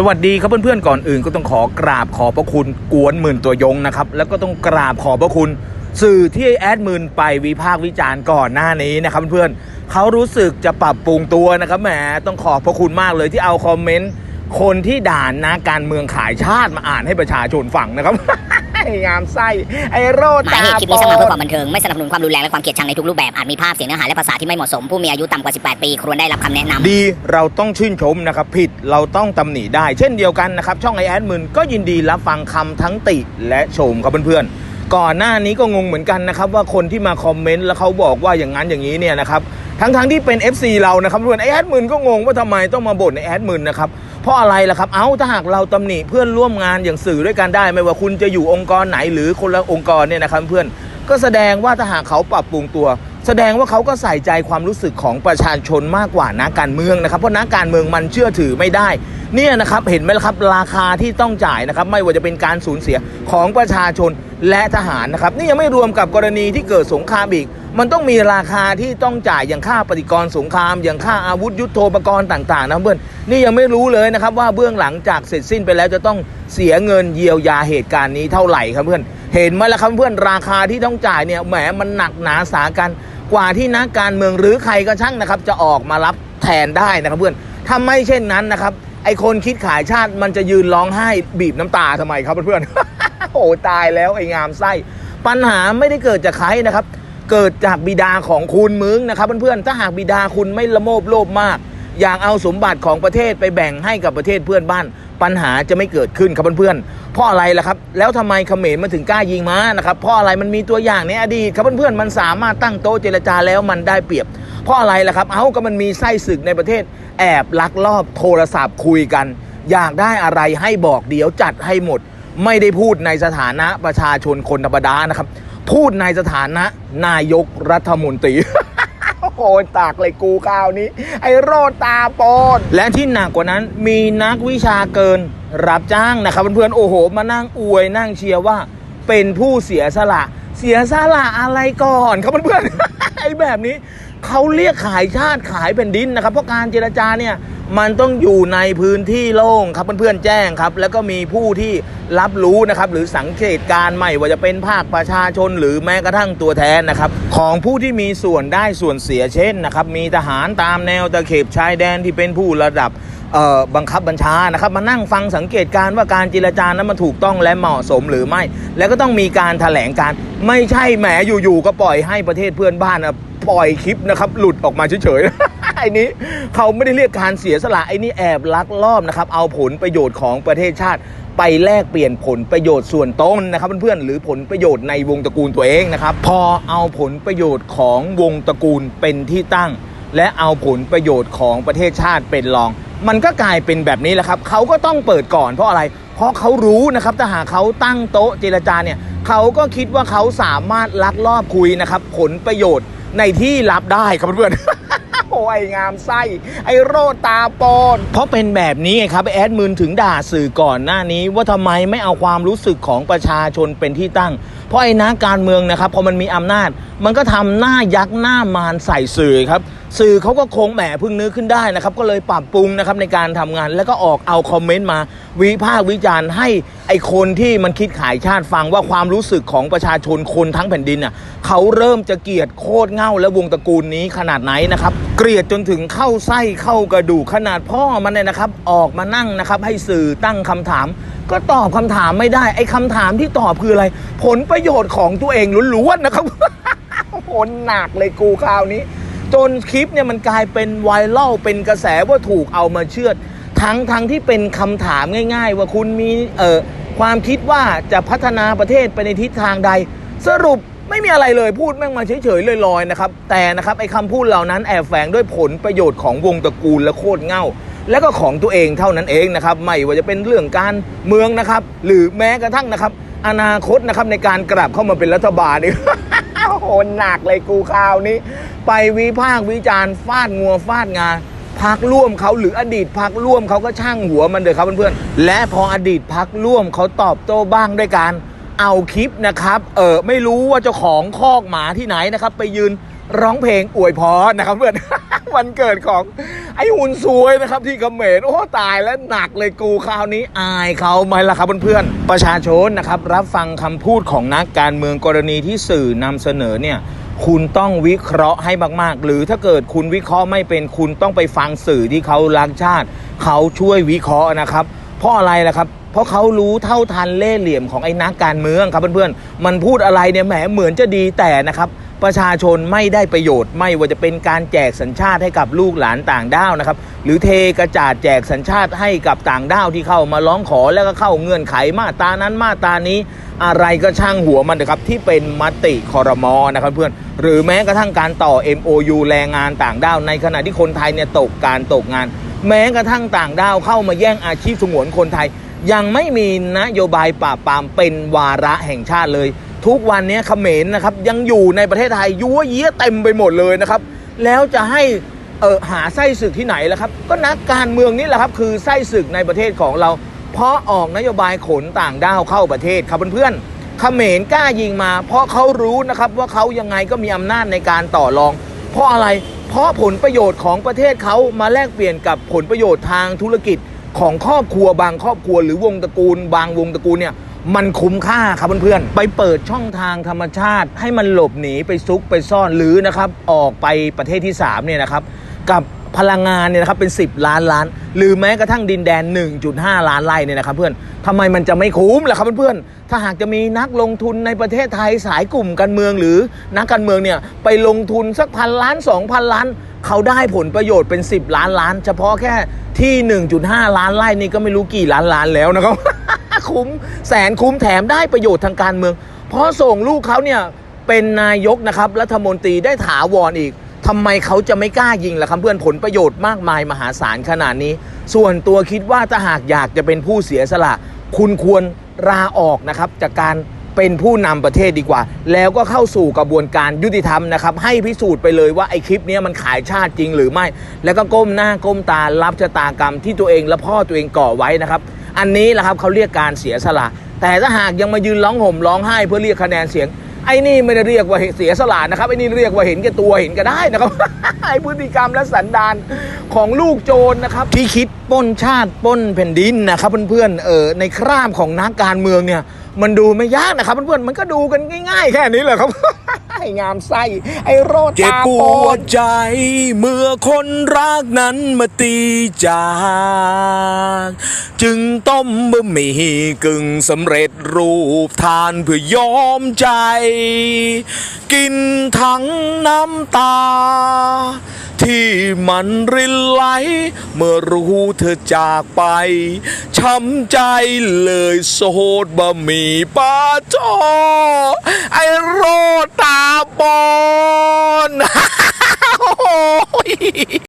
สวัสดีครับเพื่อนๆก่อนอื่นก็ต้องขอกราบขอบพระคุณกวนหมื่นตัวยงนะครับแล้วก็ต้องกราบขอบพระคุณ สื่อที่แอดมินไปวิพากษ์วิจารณ์ก่อนหน้านี้นะครับเพื่อนๆเขารู้สึกจะปรับปรุงตัวนะครับแหมต้องขอบพระคุณมากเลยที่เอาคอมเมนต์คนที่ด่านนะการเมืองขายชาติมาอ่านให้ประชาชนฟังนะครับ งามไส้ไอ้โรดหมายตาเหตุคลิปปนี้สร้างมาอเพื่อดความบันเทิงไม่สนับสนุนความรุนแรงและความเกลียดชังในทุกรูปแบบอาจมีภาพเสียงเนื้อหาและภาษาที่ไม่เหมาะสมผู้มีอายุต่ำกว่า 18 ปีควรได้รับคำแนะนำดีเราต้องชื่นชมนะครับผิดเราต้องตำหนิได้ เช่นเดียวกันนะครับช่องไอแอดมินก็ยินดีรับฟังคำทั้งติและชมครับเพื่อนๆก่อนหน้านี้ก็งงเหมือนกันนะครับว่าคนที่มาคอมเมนต์แล้วเขาบอกว่าอย่างนั้นอย่างนี้เนี่ยนะครับทั้งๆที่เป็น FC เรานะครับเพื่อนไอแอดมินก็งงว่าทำไมต้องมาบ่นในแอดมินนะครับ เพราะอะไรล่ะครับ เอ้าถ้าหากเราตำหนิเพื่อนร่วมงานอย่างสื่อด้วยกันได้ ไม่ว่าคุณจะอยู่องค์กรไหนหรือคนละองค์กรเนี่ยนะครับเพื่อนก็แสดงว่าถ้าหากเขาปรับปรุงตัว แสดงว่าเขาก็ใส่ใจความรู้สึกของประชาชนมากกว่านักการเมืองนะครับ เพราะนักการเมืองมันเชื่อถือไม่ได้ เนี่ยนะครับเห็นไหมล่ะครับราคาที่ต้องจ่ายนะครับ ไม่ว่าจะเป็นการสูญเสียของประชาชนและทหารนะครับ นี่ยังไม่รวมกับกรณีที่เกิดสงครามอีก มันต้องมีราคาที่ต้องจ่ายอย่างค่าปฏิกรณ์สงคราม อย่างค่าอาวุธยุโทโธปกรณ์ต่างๆนะเพื่อนนี่ยังไม่รู้เลยนะครับว่าเบื้องหลังจากเสร็จสิ้นไปแล้วจะต้องเสียเงินเยียวยาเหตุการณ์นี้เท่าไหร่ครับเพื่อน เห็นไหมล่ะครับเพื่อนราคาที่ต้องจ่ายเนี่ยแหมมันหนักหนาสากันกว่าที่นักการเมืองหรือใครก็ช่างนะครับจะออกมารับแทนได้นะครับเพื่อนถ้าไม่เช่นนั้นนะครับไอคนคิดขายชาติมันจะยืนร้องไห้บีบน้ำตาทำไมครับเพื่อนๆโอ้ตายแล้วไองามไส้ปัญหาไม่ได้เกิดจากใครนะครับ เกิดจากบิดาของคุณมึงนะครับเพื่อนๆถ้าหากบิดาคุณไม่ละโมบโลภมาก อยากเอาสมบัติของประเทศไปแบ่งให้กับประเทศเพื่อนบ้าน ปัญหาจะไม่เกิดขึ้นครับเพื่อนๆเพราะอะไรล่ะครับ แล้วทำไมเขมรมาถึงกล้ายิงม้านะครับเพราะอะไรมันมีตัวอย่างในอดีตครับเพื่อนๆมันสามารถตั้งโต๊ะเจรจาแล้วมันได้เปรียบ เพราะอะไรล่ะครับ เอ้าก็มันมีไส้ศึกในประเทศ แอบลักลอบโทรศัพท์คุยกัน อยากได้อะไรให้บอกเดี๋ยวจัดให้หมด ไม่ได้พูดในสถานะประชาชนคนธรรมดานะครับ พูดในสถานะนายกรัฐมนตรีโอ้ตากเลยกูข้าวนี้ ไอ้โรตาโปนและที่หนักกว่านั้นมีนักวิชาเกินรับจ้างนะครับเพื่อนๆโอ้โห มานั่งอวยนั่งเชียร์ว่า เป็นผู้เสียสละ เสียสละอะไรก่อนครับเพื่อนๆไอ้แบบนี้ เขาเรียกขายชาติขายแผ่นดินนะครับ เพราะการเจรจาเนี่ยมันต้องอยู่ในพื้นที่โล่งครับเพื่อนๆแจ้งครับ แล้วก็มีผู้ที่รับรู้นะครับหรือสังเกตการณ์ใหม่ว่าจะเป็นภาคประชาชน หรือแม้กระทั่งตัวแทนนะครับ ของผู้ที่มีส่วนได้ส่วนเสียเช่นนะครับ มีทหารตามแนวตะเข็บชายแดนที่เป็นผู้ระดับบังคับบัญชานะครับ มานั่งฟังสังเกตการณ์ว่าการเจรจานั้นมันถูกต้องและเหมาะสมหรือไม่ แล้วก็ต้องมีการแถลงการ ไม่ใช่แหมอยู่ๆก็ปล่อยให้ประเทศเพื่อนบ้านนะ ปล่อยคลิปนะครับ หลุดออกมาเฉยๆไอ้นี้เขาไม่ได้เรียกการเสียสละไอ้นี่แอบลักลอบนะครับ เอาผลประโยชน์ของประเทศชาติ ไปแลกเปลี่ยนผลประโยชน์ส่วนตนนะครับเพื่อนๆหรือผลประโยชน์ในวงตระกูลตัวเองนะครับ พอเอาผลประโยชน์ของวงตระกูลเป็นที่ตั้ง และเอาผลประโยชน์ของประเทศชาติเป็นรอง มันก็กลายเป็นแบบนี้แหละครับเขาก็ต้องเปิดก่อนเพราะอะไร เพราะเขารู้นะครับถ้าหากเขาตั้งโต๊ะเจรจาเนี่ยเขาก็คิดว่าเขาสามารถลักลอบคุยนะครับ ผลประโยชน์ ในที่รับได้ครับเพื่อนโอ้ยงามไส้ ไอโรดตาโปนเพราะเป็นแบบนี้ไงครับ แอดมินถึงด่าสื่อก่อนหน้านี้ ว่าทำไมไม่เอาความรู้สึกของประชาชนเป็นที่ตั้ง เพราะไอ้นักการเมืองนะครับพอมันมีอำนาจ มันก็ทำหน้ายักษ์หน้ามารใส่สื่อครับ สื่อเขาก็คงแหมพึ่งนึกขึ้นได้นะครับ ก็เลยปรับปรุงนะครับในการทำงาน แล้วก็ออกเอาคอมเมนต์มาวิพากษ์วิจารณ์ให้ไอคนที่มันคิดขายชาติฟังว่าความรู้สึกของประชาชนคนทั้งแผ่นดินน่ะเขาเริ่มจะเกลียดโคตรเง่าและวงตระกูลนี้ขนาดไหนนะครับ เกลียดจนถึงเข้าไส้เข้ากระดูกขนาดพ่อมันเนี่ยนะครับ ออกมานั่งนะครับให้สื่อตั้งคำถาม ก็ตอบคำถามไม่ได้ไอ้คำถามที่ตอบคืออะไร ผลประโยชน์ของตัวเองล้วนๆนะครับผลหนักเลยกูคราวนี้ จนคลิปเนี่ยมันกลายเป็นไวรัลเป็นกระแสว่าถูกเอามาเชือด ทั้งทั้งที่เป็นคำถามง่าย ๆ ว่าคุณมีเอ่อความคิดว่าจะพัฒนาประเทศไปในทิศทางใด สรุปไม่มีอะไรเลยพูดแม่งมาเฉยๆลอยๆนะครับแต่นะครับไอ้คำพูดเหล่านั้นแอบแฝงด้วยผลประโยชน์ของวงตระกูลและโคตรเง่า และก็ของตัวเองเท่านั้นเองนะครับไม่ว่าจะเป็นเรื่องการเมืองนะครับ หรือแม้กระทั่งนะครับ อนาคตนะครับในการกลับเข้ามาเป็นรัฐบาลนี่โอ้ โหหนักเลยกูข่าวนี้ ไปวิพากษ์วิจารณ์ฟาดงัวฟาดงาพักร่วมเขาหรืออดีตพักร่วมเขาก็ช่างหัวมันเลยครับเพื่อนๆและพออดีตพักร่วมเขาตอบโต้บ้างด้วยการเอาคลิปนะครับเออไม่รู้ว่าเจ้าของคอกหมาที่ไหนนะครับ ไปยืนร้องเพลงอวยพรนะครับเพื่อน วันเกิดของ ไอ้หุ่นซวยนะครับที่เขมรโอ้ตายแล้วหนักเลยกูคราวนี้อายเขาไหมล่ะครับเพื่อนๆประชาชนนะครับรับฟังคำพูดของนักการเมืองกรณีที่สื่อนำเสนอเนี่ยคุณต้องวิเคราะห์ให้มาก ๆ หรือถ้าเกิดคุณวิเคราะห์ไม่เป็นคุณต้องไปฟังสื่อที่เขารักชาติ เขาช่วยวิเคราะห์นะครับ เพราะอะไรล่ะครับเพราะเขารู้เท่าทันเล่ห์เหลี่ยมของไอ้นักการเมืองครับเพื่อนๆมันพูดอะไรเนี่ยแหมเหมือนจะดีแต่นะครับ ประชาชนไม่ได้ประโยชน์ ไม่ว่าจะเป็นการแจกสัญชาติให้กับลูกหลานต่างด้าวนะครับ หรือเทกระจาดแจกสัญชาติให้กับต่างด้าวที่เข้ามาร้องขอแล้วก็เข้าเงื่อนไขมาตานั้นมาตานี้ อะไรก็ช่างหัวมันเถอะครับที่เป็นมติคอรมอนะครับเพื่อนหรือแม้กระทั่งการต่อ MOU แรงงานต่างด้าว ในขณะที่คนไทยเนี่ยตกการตกงาน แม้กระทั่งต่างด้าวเข้ามาแย่งอาชีพสงวนคนไทย ยังไม่มีนโยบายปราบปรามเป็นวาระแห่งชาติเลย ทุกวันนี้เขมรนะครับยังอยู่ในประเทศไทยยั่วเยี้ยเต็มไปหมดเลยนะครับ แล้วจะให้เออหาไส้ศึกที่ไหนล่ะครับ ก็นักการเมืองนี่แหละครับ คือไส้ศึกในประเทศของเรา เพราะออกนโยบายขนต่างด้าวเข้าประเทศครับเพื่อนๆเขมรกล้ายิงมา เพราะเขารู้นะครับว่าเขายังไงก็มีอำนาจในการต่อรอง เพราะอะไรเพราะผลประโยชน์ของประเทศเขามาแลกเปลี่ยนกับผลประโยชน์ทางธุรกิจของครอบครัวบางครอบครัวหรือวงตระกูล บางวงตระกูลเนี่ย มันคุ้มค่าครับเพื่อนๆ ไปเปิดช่องทางธรรมชาติ ให้มันหลบหนีไปซุกไปซ่อนหรือนะครับออกไปประเทศที่3เนี่ยนะครับกับพลังงานเนี่ยนะครับเป็น 10 ล้านล้าน หรือแม้กระทั่งดินแดน 1.5 ล้านไร่เนี่ยนะครับเพื่อนทำไมมันจะไม่คุ้มล่ะครับเพื่อนๆถ้าหากจะมีนักลงทุนในประเทศไทยสายกลุ่มการเมืองหรือนักการเมืองเนี่ยไปลงทุนสักพันล้าน 2,000 ล้าน เขาได้ผลประโยชน์เป็น 10 ล้านล้าน เฉพาะแค่ที่ 1.5 ล้านไร่นี่ก็ไม่รู้กี่ล้านล้านแล้วนะครับ คุ้ม แสนคุ้มแถมได้ประโยชน์ทางการเมือง เพราะส่งลูกเขาเนี่ยเป็นนายกนะครับรัฐมนตรีได้ถาวรอีกทำไมเขาจะไม่กล้ายิงล่ะครับเพื่อนผลประโยชน์มากมายมหาศาลขนาดนี้ ส่วนตัวคิดว่าถ้าหากอยากจะเป็นผู้เสียสละ คุณควรลาออกนะครับจากการเป็นผู้นำประเทศดีกว่า แล้วก็เข้าสู่กระบวนการยุติธรรมนะครับ ให้พิสูจน์ไปเลยว่าไอ้คลิปนี้มันขายชาติจริงหรือไม่ แล้วก็ก้มหน้าก้มตารับชะตากรรมที่ตัวเองและพ่อตัวเองก่อไว้นะครับ อันนี้แหละครับเขาเรียกการเสียสละ แต่ถ้าหากยังมายืนร้องห่มร้องไห้เพื่อเรียกคะแนนเสียง ไอ้นี่ไม่ได้เรียกว่าเสียสละนะครับไอ้นี่เรียกว่าเห็นแก่ตัวเห็นก็ได้นะครับไอ้พฤติกรรมและสันดานของลูกโจรนะครับ ที่คิดป้นชาติป้นแผ่นดินนะครับเพื่อนๆเออในคราบของนักการเมืองเนี่ย มันดูไม่ยากนะครับเพื่อนๆมันก็ดูกันง่าย ๆ แค่นี้แหละครับ งามไส้ไอ้โรดเจ็บตาปโปวนดใจ เมื่อคนรักนั้นมาตีจาก จึงต้มบะหมี่กึ่งสำเร็จรูปทานเพื่อยอมใจ กินทั้งน้ำตา ที่มันรินไหล เมื่อรู้เธอจากไป ช้ำใจเลยโสดบะหมี่ปลาจอไอโรตาบอน